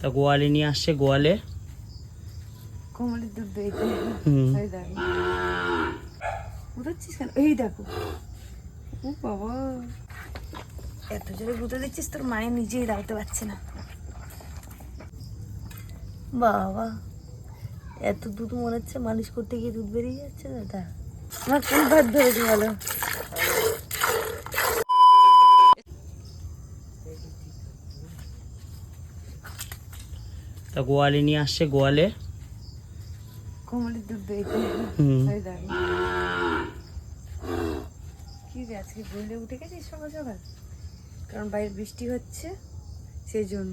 তা গোয়ালে নিয়ে আসছে গোয়ালে। কোমরের দুধ। এই দেখো। বুঝাচ্ছিস কেন? এই দেখো। ও বাবা। এত জোরে দিচ্ছিস তোর মায়ের নিজেই দাঁড়াতে পারছে না। বাবা এত দুধ মনে হচ্ছে মালিশ করতে গিয়ে দুধ বেরিয়ে যাচ্ছে দাদা আমার কোন ভাত ধরেছে বলো? তা গোয়ালে নিয়ে আসছে গোয়ালে। উঠে গেছিস সকাল সকাল? কারণ বাইরে বৃষ্টি হচ্ছে সেই জন্য।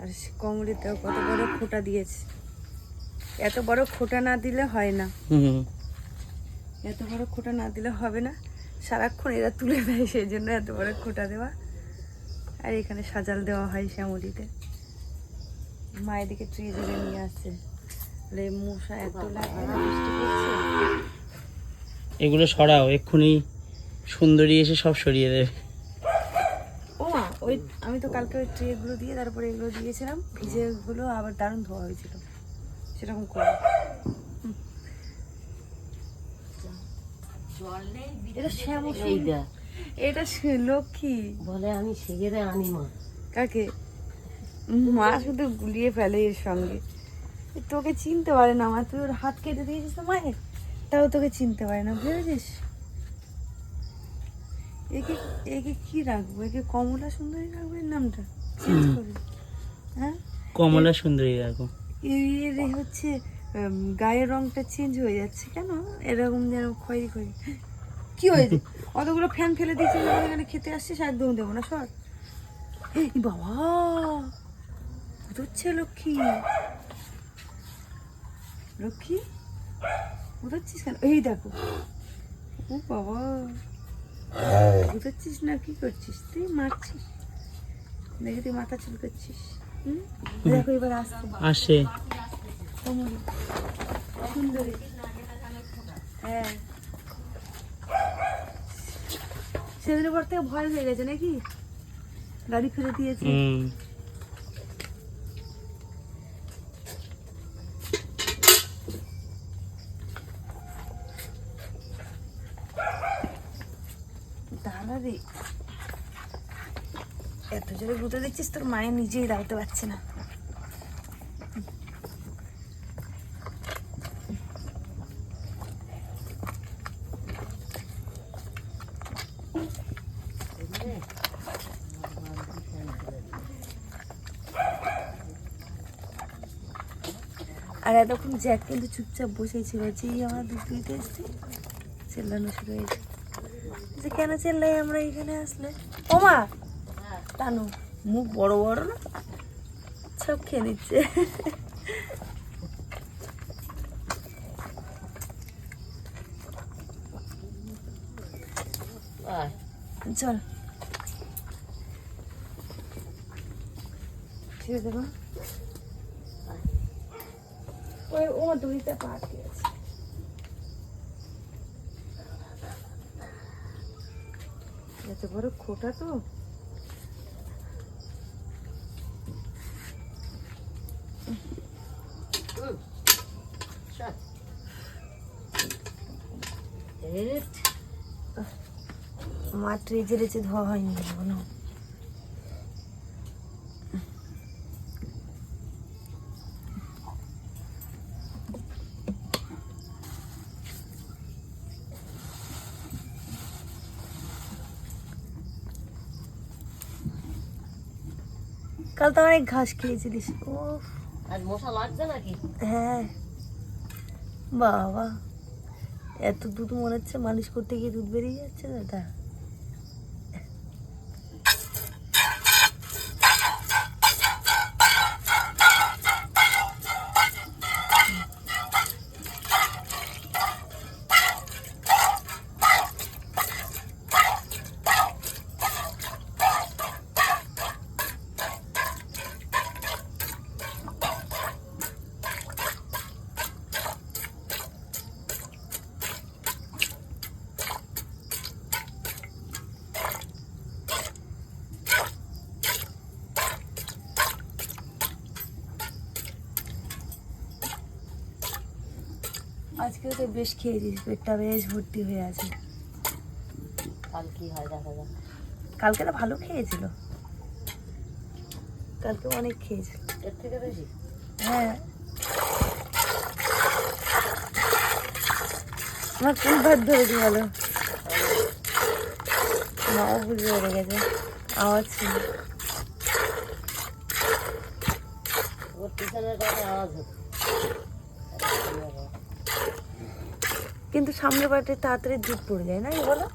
আর কত বড় খোটা দিয়েছে। এত বড় খোটা না দিলে হয় না। এত বড় খোটা না দিলে হবে না। সারাক্ষণ এরা তুলে দেয় সেই জন্য এত বড় খোটা দেওয়া। আর এখানে সাজাল দেওয়া হয় শ্যামলিতে মায়ের দিকে ট্রি ধরে নিয়ে আসছে। বলে মশা এত লাগে না বৃষ্টি পড়ছে এগুলো সরাও এক্ষুনি সুন্দরী এসে সব সরিয়ে দেবে। ও ওই আমি তো কালকে ওই ট্রেগুলো দিয়ে তারপরে এগুলো দিয়েছিলাম ভিজে গুলো আবার দারুণ ধোয়া হয়েছিল। সেরকম করে। এটা শ্যাম এইটা। এটা সে- লক্ষ্মী। বলে আমি সেগেরে আনি মা। কাকে? মা শুধু গুলিয়ে ফেলে এর সঙ্গে। তোকে চিনতে পারে না মা। তুই ওর হাত কেটে দিয়েছিস তো মায়ের? তাও তোকে চিনতে পারে না বুঝেছিস একে একে কি রাখব? একে কমলা সুন্দরী রাখব এর নামটা? চেঞ্জ করে হ্যাঁ? কমলা সুন্দরী রাখো এর হচ্ছে গায়ের রংটা চেঞ্জ হয়ে যাচ্ছে কেন? এরকম যেন খয়েরি খয়েরি। কি হয়েছে? অতগুলো ফ্যান ফেলে দিয়েছিস এখানে খেতে আসছিস? একদম দেবো না সর। এই বাবা! বুঝচ্ছে লক্ষ্মী। লক্ষ্মী বুঝাচ্ছিস কেন? এই দেখো। ও বাবা বুঝাচ্ছিস না কি করছিস? তুই মারছিস। দেখে তুই মাথা চুলকাচ্ছিস। হুম? দেখো এবার আসে। সুন্দরী। হ্যাঁ। সেদিনের পর থেকে ভয় হয়ে গেছে নাকি? গাড়ি ফেলে দিয়েছে। এত জোরে গুঁতে দেখছিস তোর মায়ের নিজেই দাঁড়াতে পারছে না। আর এতক্ষণ জ্যাক কিন্তু চুপচাপ বসেই ছিল, যেই আমরা দুইতে এসছি চেল্লানো শুরু হয়েছে যে কেন চেল্লাই আমরা এখানে আসলে? ওমা! টানো মুখ বড় বড় না? সব খেয়ে নিচ্ছে। চল। ছেড়ে দেবো ওই ও দুইটা পা আটকে আছে এত বড় খোটা তো। মাঠ রেজে রেজে ধোয়া হয়নি এখনও। কাল তো অনেক ঘাস খেয়েছিলিস। ও আজ মশা লাগছে নাকি? হ্যাঁ। বাবা এত দুধ মনে হচ্ছে মালিশ করতে গিয়ে দুধ বেরিয়ে যাচ্ছে দাদা? আজকেও তো বেশ খেয়েছিস পেটটা বেশ ভর্তি হয়ে আছে। কাল কি হয় দেখা যাক। কালকে তো ভালো খেয়েছিল। কালকে অনেক খেয়েছিল এর থেকে বেশি? হ্যাঁ। আমার কোন ভাত ধরেছে বলো মাও বুঝে বেড়ে গেছে আওয়াজ ছিল ওর পিছনের কথা আওয়াজ হতো কিন্তু সামনের বাড়িতে তাড়াতাড়ি দুধ পড়ে যায়, না বলো?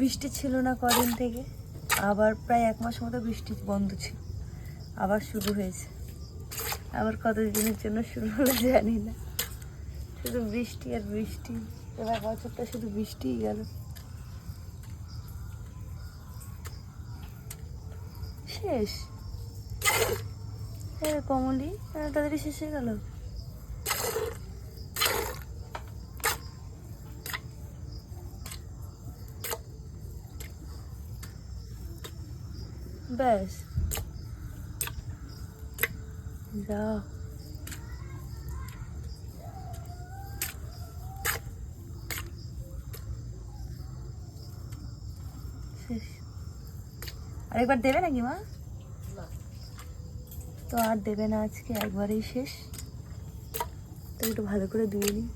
বৃষ্টি ছিল না কদিন থেকে, আবার প্রায় এক মাস মতো বৃষ্টি বন্ধ ছিল, আবার শুরু হয়েছে। আবার কত দিনের জন্য শুরু হলো জানি না। শুধু বৃষ্টি আর বৃষ্টি। এবার বছরটা শুধু বৃষ্টিই গেল। শেষ। হ্যাঁ কমলি তাড়াতাড়ি শেষ হয়ে গেল? ব্যাস। শেষ। আরেকবার দেবে নাকি মা? তো আর দেবে না আজকে একবারেই শেষ। তো একটু ভালো করে ধুয়ে নিই।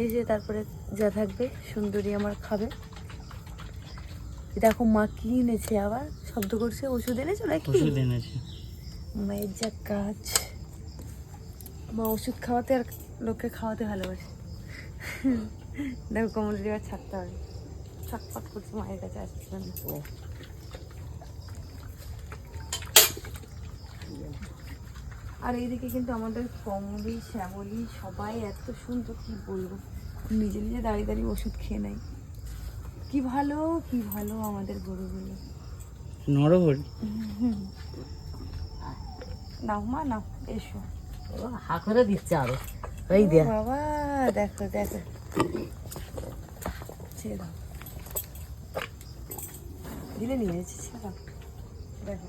এই যে তারপরে যা থাকবে সুন্দরী আমার খাবে। দেখো মা কি এনেছে আবার? শব্দ করছে ওষুধ এনেছো নাকি? ওষুধ এনেছে। মায়ের যা কাজ। মা ওষুধ খাওয়াতে আর লোককে খাওয়াতে ভালোবাসে। দেখো কমলটি আর ছাড়তে হবে ছটফট করছে মায়ের কাছে আসছে জন্য আর এইদিকে কিন্তু আমাদের কমলি শ্যামলি সবাই এত সুন্দর কি বলব? নিজে নিজে দাঁড়িয়ে দাঁড়িয়ে ওষুধ খেয়ে নেয়। কি ভালো কি ভালো আমাদের গরুগুলো। নরহরি নাও মা নাও এসো। হা করে দিচ্ছে আরও। এই দেখ। বাবা দেখো দেখো। ছেড়ে দাও। দিলে নিয়ে যাচ্ছি ছেড়ে দাও। দেখো।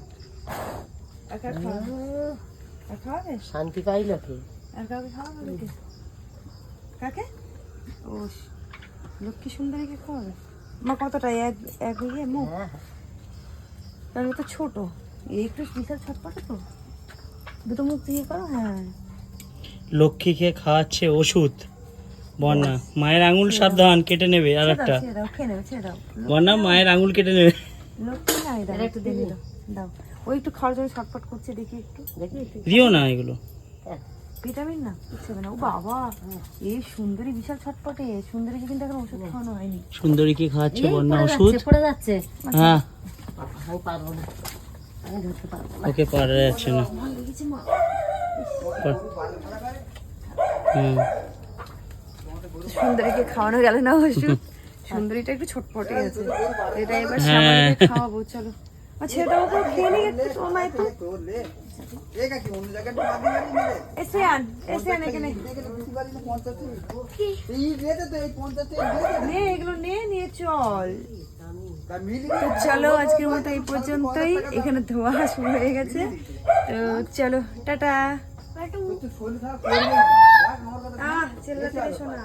একা খাওয়াবে আর খাওয়াবে শান্তি পাইল কি আর কাউকে খাওয়াবে কাকে? ও লক্ষ্মী সুন্দরীকে খাওয়াবে মা কতটা এক এক ইয়ে মুখ। হ্যাঁ কারণ তো ছোট। এই একটু বিশাল ছটপটে তো। দুটো মুখ দিয়ে করো হ্যাঁ। লক্ষ্মীকে খাওয়াচ্ছে ওষুধ। বন্যা মায়ের আঙুল সাবধান কেটে নেবে আর একটা বন্যা মায়ের আঙুল কেটে নেবে। লক্ষ্মী এটা একটু দাও। ওই একটু খাওয়ার জন্য ছটফট করছে দেখি একটু। দেখি দিও না এগুলো। হ্যাঁ। ভিটামিন না ও বাবা এই সুন্দরী বিশাল ছটপটে সুন্দরীকে কিন্তু এখন ওষুধ খাওয়ানো হয়নি। সুন্দরীকে খাওয়াচ্ছে বন্যা ওষুধ? পড়ে যাচ্ছে। হ্যাঁ। আমি পারব না। ওকে পারা যাচ্ছে না। হুম। সুন্দরীকে খাওয়ানো গেল না ওষুধ? সুন্দরীটা একটু ছটপটে আছে এটা এবার হ্যাঁ। খাওয়াবো চলো। নিয়ে চল। আজকের মতো এই পর্যন্তই। এখানে ধোয়া শুরু হয়ে গেছে। তো চলো, টাটা। আহ চেল্লাতে এসো না